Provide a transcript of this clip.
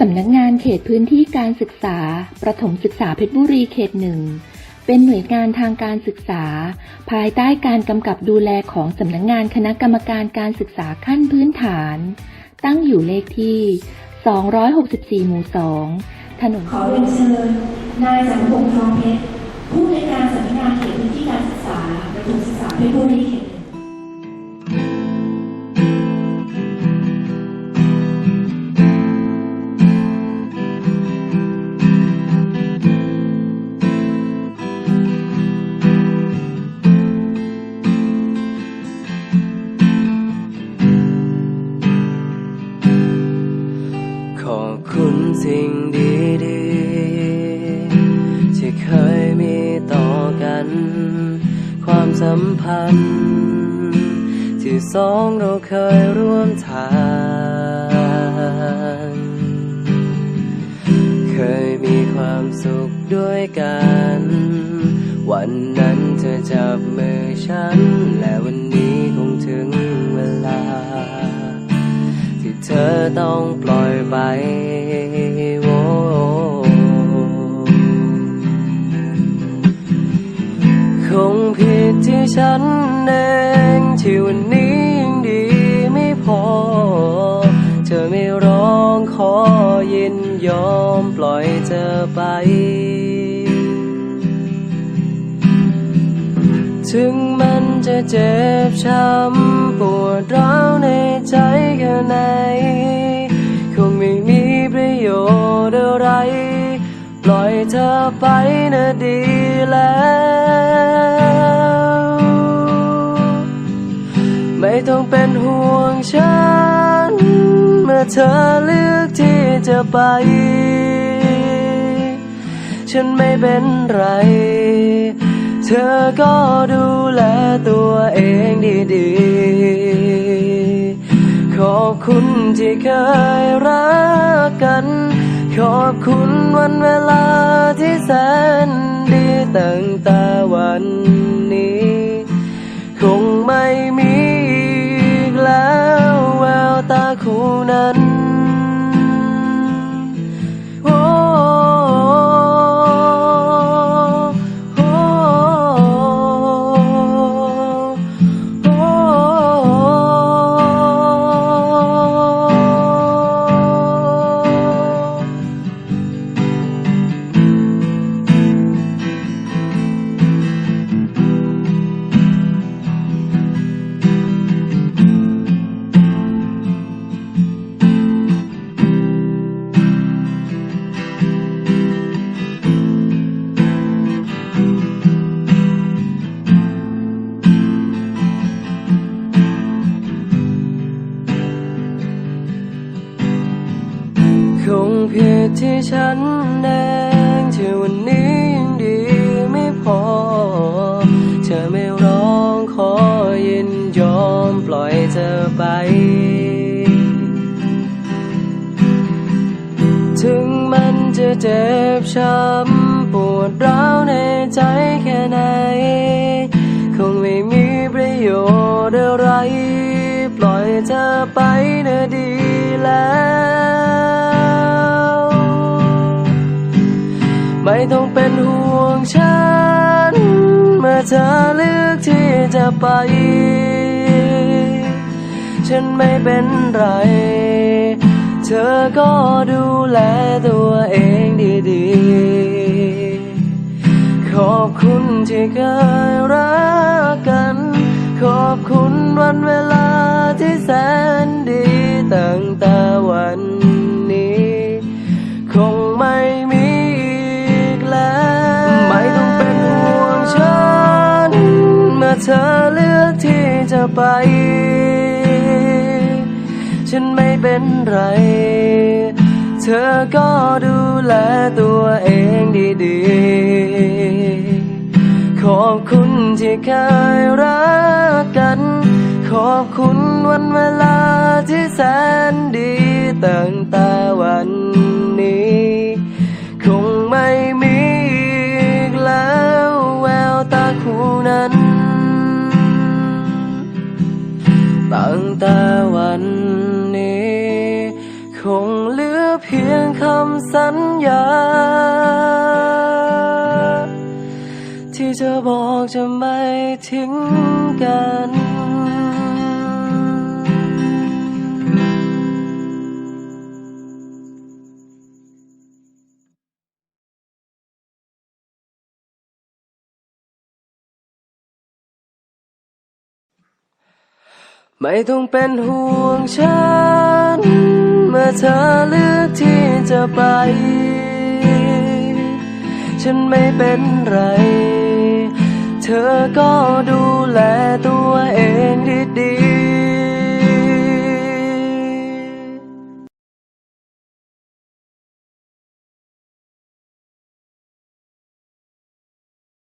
สำนักงานเขตพื้นที่การศึกษา ประถมศึกษาเพชรบุรีเขตหนึ่ง เป็นหน่วยงานทางการศึกษา ภายใต้การกำกับดูแลของสำนักงานคณะกรรมการการศึกษาขั้นพื้นฐาน ตั้งอยู่เลขที่ 264 หมู่ 2 ถนนขอเรียนเชิญ นายสังพงษ์ทองเพชรผู้ในการสำนักงานเขตพื้นที่การศึกษาประถมศึกษาเพชรบุรีเขต มีต่อกัน ความสัมพันธ์ ที่สองเราเคยร่วมทาง เคยมีความสุขด้วยกัน วันนั้นเธอจับมือฉัน และวันนี้คงถึงเวลา ที่เธอต้องปล่อยไป ที่ฉันเองที่วันนี้ยังดีไม่พอ เธอไม่ร้องขอยินยอมปล่อยเธอไป ถึงมันจะเจ็บช้ำปวดร้าวในใจแค่ไหน คงไม่มีประโยชน์อะไร ปล่อยเธอไปนะดีแล้ว ต้องเป็นห่วงฉัน เมื่อเธอเลือกที่จะไป ฉันไม่เป็นไร เธอก็ดูแลตัวเองดีๆ ขอบคุณที่เคยรักกัน ขอบคุณวันเวลาที่แสนดีตั้งแต่วันนี้ ที่ฉันเองที่วันนี้ยังดีไม่พอ เธอไม่ร้องขอยินยอมปล่อยเธอไป ถึงมันจะเจ็บช้ำปวดร้าวในใจแค่ไหน คงไม่มีประโยชน์อะไร ปล่อยเธอไปนะดีแล้ว ไม่ต้องเป็นห่วงฉัน เมื่อเธอเลือกที่จะไป ฉันไม่เป็นไร เธอก็ดูแลตัวเองดีๆ ขอบคุณที่เคยรักกัน ขอบคุณวันเวลาที่แสนดีตั้งแต่วัน เธอเลือกที่จะไป ฉันไม่เป็นไร เธอก็ดูแลตัวเองดีๆ ขอบคุณที่เคยรักกัน ขอบคุณวันเวลาที่แสน แต่วันนี้ คงเหลือเพียงคำสัญญา ที่จะบอกจะไม่ทิ้งกัน ไม่ต้องเป็นห่วงฉัน เมื่อเธอเลือกที่จะไป ฉันไม่เป็นไร เธอก็ดูแลตัวเองดี